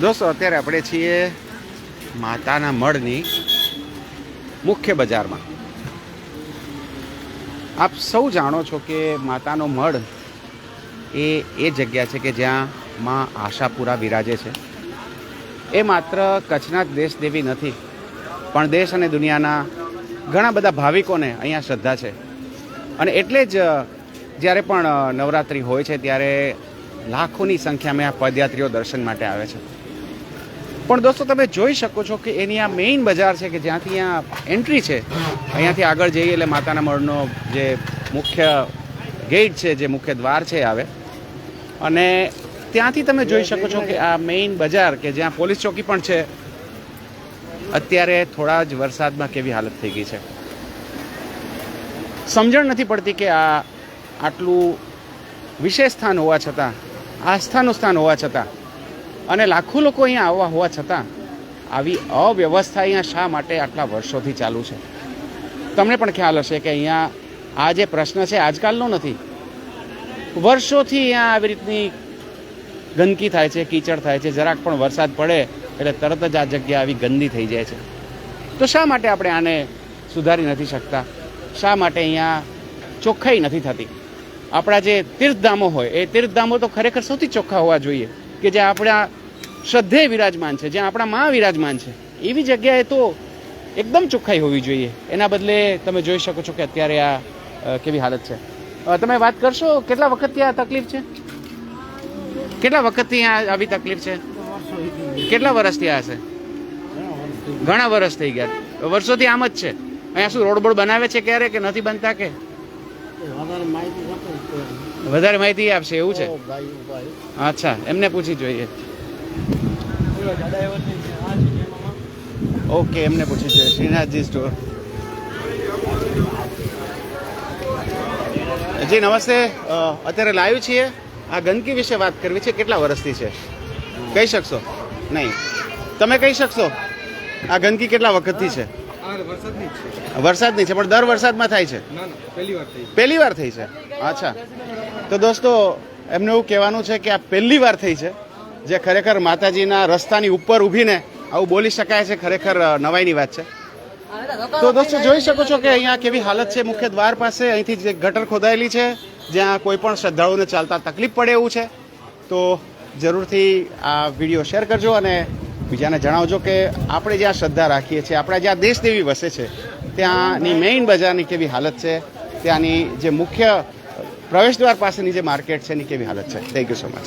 દોસ્તો, અત્યારે આપણે છીએ માતાના મળની મુખ્ય બજારમાં. આપ સૌ જાણો છો કે માતાનો મઢ એ એ જગ્યા છે કે જ્યાં માં આશાપુરા બિરાજે છે. એ માત્ર કચ્છના જ દેશ દેવી નથી, પણ દેશ અને દુનિયાના ઘણા બધા ભાવિકોને અહીંયા શ્રદ્ધા છે. અને એટલે જ, જ્યારે પણ નવરાત્રિ હોય છે, ત્યારે લાખોની સંખ્યામાં આ પદયાત્રીઓ દર્શન માટે આવે છે. પણ દોસ્તો, તમે જોઈ શકો છો કે એની આ મેઇન બજાર છે કે જ્યાંથી અહીંયા એન્ટ્રી છે, અહીંયાથી આગળ જઈએ એટલે માતાના મળનો જે મુખ્ય ગેટ છે, જે મુખ્ય દ્વાર છે આવે. અને ત્યાંથી તમે જોઈ શકો છો કે આ મેઇન બજાર કે જ્યાં પોલીસ ચોકી પણ છે, અત્યારે થોડા જ વરસાદમાં કેવી હાલત થઈ ગઈ છે. સમજણ નથી પડતી કે આ આટલું વિશેષ સ્થાન હોવા છતાં આસ્થાનું સ્થાન હોવા છતાં અને લાખો લોકો અહીંયા આવવા હોવા છતાં આવી અવ્યવસ્થા અહીંયા શા માટે આટલા વર્ષોથી ચાલુ છે? તમને પણ ખ્યાલ હશે કે અહીંયા આ જે પ્રશ્ન છે આજકાલનો નથી. વર્ષોથી અહીંયા આવી રીતની ગંદકી થાય છે, કીચડ થાય છે, જરાક પણ વરસાદ પડે એટલે તરત જ આ જગ્યા આવી ગંદી થઈ જાય છે. તો શા માટે આપણે આને સુધારી નથી શકતા? શા માટે અહીંયા ચોખ્ખાઈ નથી થતી? આપણા જે તીર્થધામો હોય, એ તીર્થધામો તો ખરેખર સૌથી ચોખ્ખા હોવા જોઈએ કે જે આપણા શ્રદ્ધેય વિરાજમાન છે જ્યાં આપણા મા વિરાજમાન છે. એવી જગ્યાએ તો એકદમ ચોખ્ખાઈ હોવી જોઈએ. એના બદલે તમે જોઈ શકો છો કે અત્યારે આ કેવી હાલત છે. તમે વાત કરશો? કેટલા વખતથી આ તકલીફ છે? કેટલા વખતથી આ આવી તકલીફ છે? કેટલા વર્ષથી આ છે ઘણા વર્ષ થઈ ગયા. વર્ષોથી આમ જ છે. અહીંયા શું રોડ બોડ બનાવે છે ક્યારે કે નથી બનતા કે? વધારે માહિતી આપશે એવું છે? અચ્છા એમને પૂછી જોઈએ. ઓકે એમને પૂછ્યું છે. શ્રીનાથજી સ્ટોર જી નમસ્તે. અત્યારે લાઈવ છીએ. આ ગંદકી વિશે વાત કરવી છે. કેટલા વર્ષથી છે? કહી શકશો? નહીં. તમે કહી શકશો? આ ગંદકી કેટલા વખતથી છે? વરસાદની છે. પણ દર વરસાદમાં થાય છે. પહેલી વાર થઈ છે? અચ્છા. તો દોસ્તો એમને એવું કહેવાનું છે કે આ પહેલી વાર થઈ છે. જે ખરેખર માતાજીના રસ્તાની ઉપર ઊભીને આવું બોલી શકાય છે, ખરેખર નવાઈની વાત છે. તો દોસ્તો, જોઈ શકો છો કે અહીંયા કેવી હાલત છે. મુખ્ય દ્વાર પાસે અહીંથી જે ગટર ખોદાયેલી છે, જ્યાં કોઈ પણ શ્રદ્ધાળુઓને ચાલતા તકલીફ પડે એવું છે. તો જરૂરથી આ વીડિયો શેર કરજો અને બીજાને જણાવજો કે આપણે જ્યાં શ્રદ્ધા રાખીએ છીએ, આપણા જ્યાં દેશદેવી વસે છે, ત્યાંની મેઇન બજારની કેવી હાલત છે, ત્યાંની જે મુખ્ય પ્રવેશદ્વાર પાસેની જે માર્કેટ છે, એની કેવી હાલત છે. Thank you so much